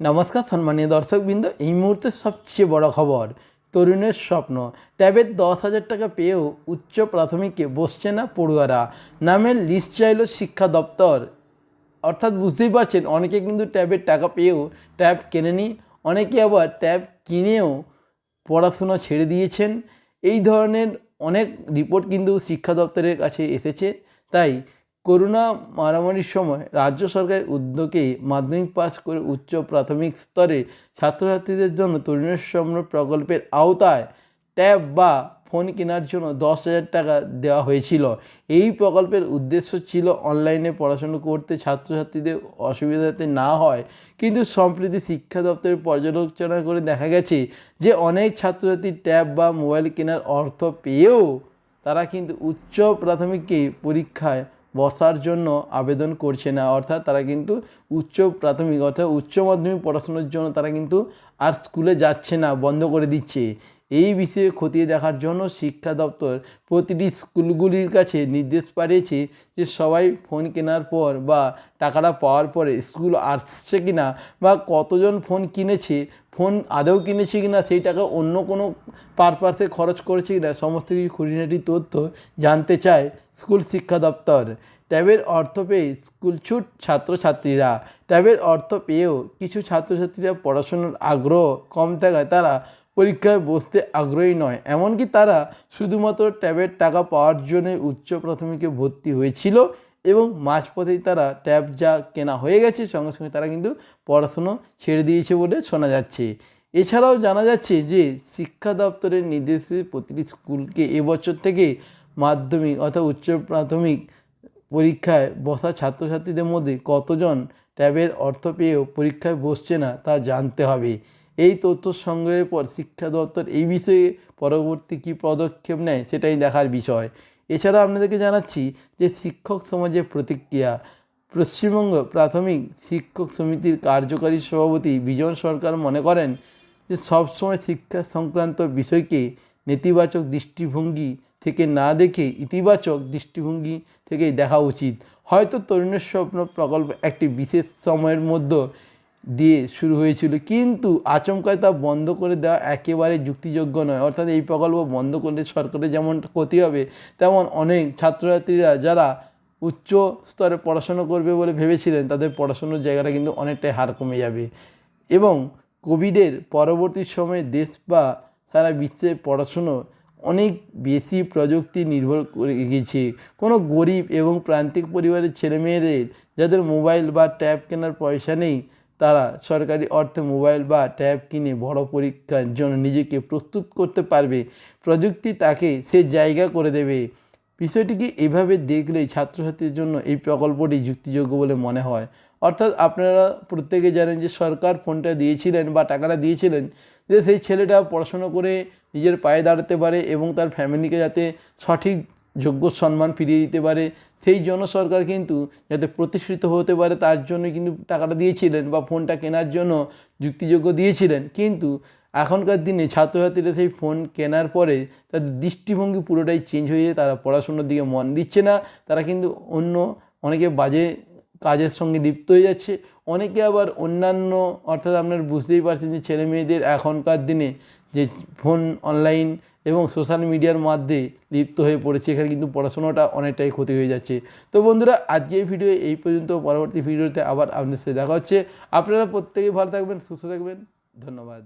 নমস্কার সম্মানীয় দর্শকবৃন্দ, এই মুহূর্তে সবচেয়ে বড় খবর, তরুণের স্বপ্ন। ট্যাবের দশ হাজার টাকা পেয়েও উচ্চ প্রাথমিকে বসছে না পড়ুয়ারা। নামের লিস্ট চাইল শিক্ষা দপ্তর। অর্থাৎ বুঝতেই পারছেন, অনেকে কিন্তু ট্যাবের টাকা পেয়েও ট্যাব কেনেনি, অনেকে আবার ট্যাব কিনেও পড়াশোনা ছেড়ে দিয়েছেন। এই ধরনের অনেক রিপোর্ট কিন্তু শিক্ষা দপ্তরের কাছে এসেছে। তাই করোনা মারামারির সময় রাজ্য সরকারের উদ্যোগে মাধ্যমিক পাস করে উচ্চ প্রাথমিক স্তরে ছাত্রছাত্রীদের জন্য তরুণের প্রকল্পের আওতায় ট্যাব বা ফোন কেনার জন্য দশ হাজার টাকা দেওয়া হয়েছিল। এই প্রকল্পের উদ্দেশ্য ছিল অনলাইনে পড়াশুনো করতে ছাত্রছাত্রীদের অসুবিধা যাতে না হয়। কিন্তু সম্প্রতি শিক্ষা দপ্তরের পর্যালোচনা করে দেখা গেছে যে অনেক ছাত্রছাত্রী ট্যাব বা মোবাইল কেনার অর্থ পেয়েও তারা কিন্তু উচ্চ প্রাথমিকে পরীক্ষায় বসার জন্য আবেদন করছে না। অর্থাৎ তারা কিন্তু উচ্চ প্রাথমিক অর্থাৎ উচ্চ মাধ্যমিক পড়াশোনার জন্য তারা কিন্তু আর স্কুলে যাচ্ছে না, বন্ধ করে দিচ্ছে। এই বিষয়ে খতিয়ে দেখার জন্য শিক্ষা দপ্তর প্রতিটি স্কুলগুলির কাছে নির্দেশ পাঠিয়েছে যে সবাই ফোন কেনার পর বা টাকাটা পাওয়ার পরে স্কুল আসছে কি না বা কতজন ফোন কিনেছে, ফোন আদৌ কিনেছে কি না সেই টাকা অন্য কোনো পারপাসে খরচ করেছে কি না সমস্ত কিছু খুঁটিনাটি তথ্য জানতে চায় স্কুল শিক্ষা দপ্তর। ট্যাবের অর্থ পেয়ে স্কুল ছুট ছাত্রছাত্রীরা। ট্যাবের অর্থ পেয়েও কিছু ছাত্রছাত্রীরা পড়াশোনার আগ্রহ কম থাকায় তারা পরীক্ষায় বসতে আগ্রহী নয়। এমনকি তারা শুধুমাত্র ট্যাবের টাকা পাওয়ার জন্য উচ্চ প্রাথমিকে ভর্তি হয়েছিল এবং মাঝপথেই তারা ট্যাব যা কেনা হয়ে গেছে, সঙ্গে সঙ্গে তারা কিন্তু পড়াশুনো ছেড়ে দিয়েছে বলে শোনা যাচ্ছে। এছাড়াও জানা যাচ্ছে যে শিক্ষা দপ্তরের নির্দেশে প্রতিটি স্কুলকে এবছর থেকে মাধ্যমিক অর্থাৎ উচ্চ প্রাথমিক পরীক্ষায় বসা ছাত্রছাত্রীদের মধ্যে কতজন ট্যাবের অর্থ পেয়েও পরীক্ষায় বসছে না তা জানতে হবে। এই তথ্য সংগ্রহের পর শিক্ষা দপ্তর এই বিষয়ে পরবর্তী কী পদক্ষেপ নেয় সেটাই দেখার বিষয়। এছাড়া আপনাদেরকে জানাচ্ছি যে শিক্ষক সমাজের প্রতিক্রিয়া। পশ্চিমবঙ্গ প্রাথমিক শিক্ষক সমিতির কার্যকারী সভাপতি বিজন সরকার মনে করেন যে সবসময় শিক্ষা সংক্রান্ত বিষয়কে নেতিবাচক দৃষ্টিভঙ্গি থেকে না দেখে ইতিবাচক দৃষ্টিভঙ্গি থেকেই দেখা উচিত। হয়তো তরুণের স্বপ্ন প্রকল্প একটি বিশেষ সময়ের মধ্যে দিয়ে শুরু হয়েছিল। কিন্তু আচমকায় তা বন্ধ করে দেওয়া একেবারে যুক্তিযোগ্য নয়। অর্থাৎ এই প্রকল্প বন্ধ করলে সরকারের যেমন ক্ষতি হবে, তেমন অনেক ছাত্রছাত্রীরা যারা উচ্চ স্তরে পড়াশুনো করবে বলে ভেবেছিলেন, তাদের পড়াশুনোর জায়গাটা কিন্তু অনেকটাই হার কমে যাবে। এবং কোভিডের পরবর্তী সময়ে দেশ বা সারা বিশ্বে পড়াশুনো অনেক বেশি প্রযুক্তি নির্ভর করে গেছে কোনো গরিব এবং প্রান্তিক পরিবারের ছেলেমেয়েদের যাদের মোবাইল বা ট্যাব কেনার পয়সা নেই তারা সরকারি অর্থে মোবাইল বা ট্যাব কিনে বড় পরীক্ষার জন্য নিজেকে প্রস্তুত করতে পারবে। প্রযুক্তি তাকে সে জায়গা করে দেবে। বিষয়টিকে এভাবে দেখলেই ছাত্রছাত্রীর জন্য এই প্রকল্পটি যুক্তিযোগ্য বলে মনে হয়। অর্থাৎ আপনারা প্রত্যেকে জানেন যে সরকার ফোনটা দিয়েছিলেন বা টাকাটা দিয়েছিলেন যে সেই ছেলেটা পড়াশুনো করে নিজের পায়ে দাঁড়াতে পারে এবং তার ফ্যামিলিকে যাতে সঠিক যোগ্য সম্মান ফিরিয়ে দিতে পারে। সেই জন্য সরকার কিন্তু যাতে প্রতিষ্ঠিত হতে পারে, তার জন্য কিন্তু টাকাটা দিয়েছিলেন বা ফোনটা কেনার জন্য যুক্তিযোগ্য দিয়েছিলেন। কিন্তু এখনকার দিনে ছাত্রছাত্রীরা সেই ফোন কেনার পরে তাদের দৃষ্টিভঙ্গি পুরোটাই চেঞ্জ হয়ে যায়। তারা পড়াশুনোর দিকে মন দিচ্ছে না। তারা কিন্তু অন্য অনেকে বাজে কাজের সঙ্গে লিপ্ত হয়ে যাচ্ছে। অনেকে আবার অন্যান্য, অর্থাৎ আপনার বুঝতেই পারছেন যে ছেলে মেয়েদের এখনকার দিনে যে ফোন অনলাইন এবং সোশ্যাল মিডিয়ার মধ্যে লিপ্ত হয়ে পড়েছে, এখানে কিন্তু পড়াশোনাটা অনেকটাই ক্ষতি হয়ে যাচ্ছে। তো বন্ধুরা আজকে এই ভিডিও এই পর্যন্ত। পরবর্তী ভিডিওতে আবার আপনাদের সাথে দেখা হচ্ছে। আপনারা প্রত্যেকেই ভালো থাকবেন, সুস্থ থাকবেন। ধন্যবাদ।